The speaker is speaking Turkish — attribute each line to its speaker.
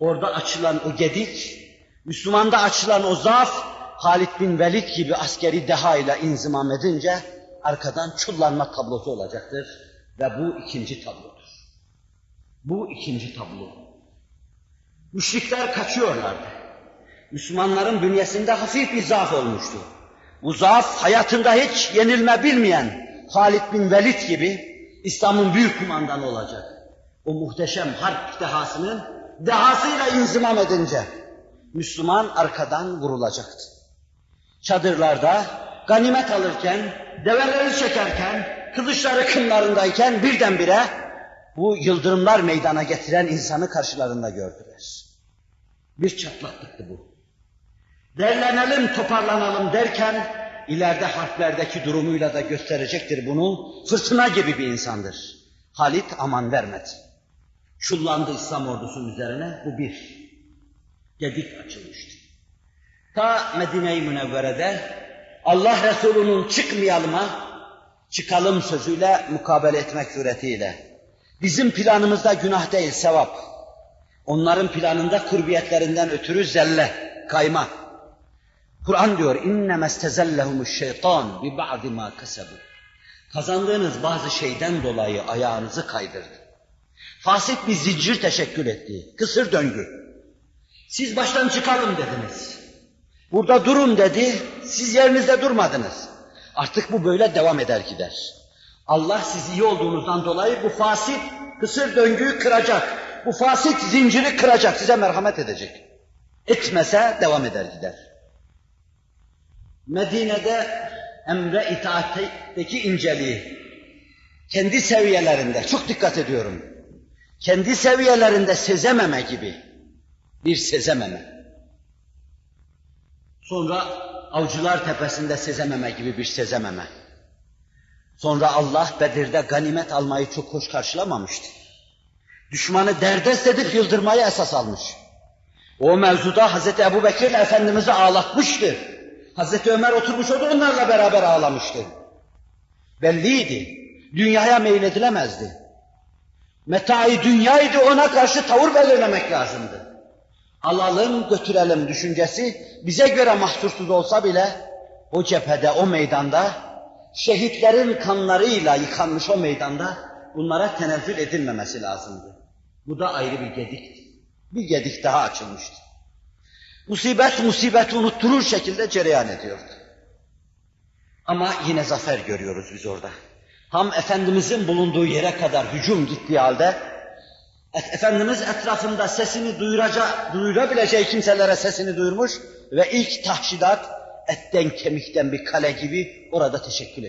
Speaker 1: Orada açılan o gedik, Müslümanda açılan o zaaf, Halid bin Velid gibi askeri deha ile inzimam edince arkadan çullanma tablosu olacaktır. Ve bu ikinci tablodur. Bu ikinci tablo. Müşrikler kaçıyorlardı. Müslümanların bünyesinde hafif bir zaaf olmuştu. Bu zaaf hayatında hiç yenilme bilmeyen Halid bin Velid gibi İslam'ın büyük kumandanı olacak. O muhteşem harp dehasının dehasıyla inzimam edince Müslüman arkadan vurulacaktı. Çadırlarda ganimet alırken, develeri çekerken, kılıçları kınlarındayken birdenbire bu yıldırımlar meydana getiren insanı karşılarında gördüler. Bir çatlaklıktı bu. Derlenelim, toparlanalım derken ileride harplerdeki durumuyla da gösterecektir bunu. Fırtına gibi bir insandır. Halit aman vermedi. Çullandı İslam ordusunun üzerine. Bu bir. Gedik açılmıştı. Ta Medine-i Münevvere'de Allah Resulü'nün çıkmayalıma, çıkalım sözüyle mukabele etmek suretiyle. Bizim planımızda günah değil, sevap. Onların planında kurbiyetlerinden ötürü zelle, kayma. Kur'an diyor istezellehumuş şeytan bi ba'di ma kasabu. Kazandığınız bazı şeyden dolayı ayağınızı kaydırdı. Fasit bir zincir teşekkül etti. Kısır döngü. Siz baştan çıkalım dediniz. Burada durun dedi. Siz yerinizde durmadınız. Artık bu böyle devam eder gider. Allah siz iyi olduğunuzdan dolayı bu fasit kısır döngüyü kıracak. Bu fasit zinciri kıracak. Size merhamet edecek. Etmese devam eder gider. Medine'de emre itaatteki inceliği kendi seviyelerinde çok dikkat ediyorum. Kendi seviyelerinde sezememe gibi bir sezememe. Sonra avcılar tepesinde sezememe gibi bir sezememe. Sonra Allah Bedir'de ganimet almayı çok hoş karşılamamıştı. Düşmanı derdest edip yıldırmayı esas almış. O mevzuda Hazreti Ebu Bekir Efendimiz'i ağlatmıştı. Hazreti Ömer oturmuş o da onlarla beraber ağlamıştı. Belliydi. Dünyaya meyledilemezdi. Metai dünyaydı ona karşı tavır belirlemek lazımdı. Alalım götürelim düşüncesi bize göre mahsursuz olsa bile o cephede, o meydanda şehitlerin kanlarıyla yıkanmış o meydanda bunlara tenezzül edilmemesi lazımdı. Bu da ayrı bir gedikti. Bir gedik daha açılmıştı. Musibet musibeti unutturur şekilde cereyan ediyordu. Ama yine zafer görüyoruz biz orada. Tam Efendimizin bulunduğu yere kadar hücum gittiği halde Efendimiz etrafında sesini duyuraca, duyurabileceği kimselere sesini duyurmuş ve ilk tahşidat etten kemikten bir kale gibi orada teşekkül etti.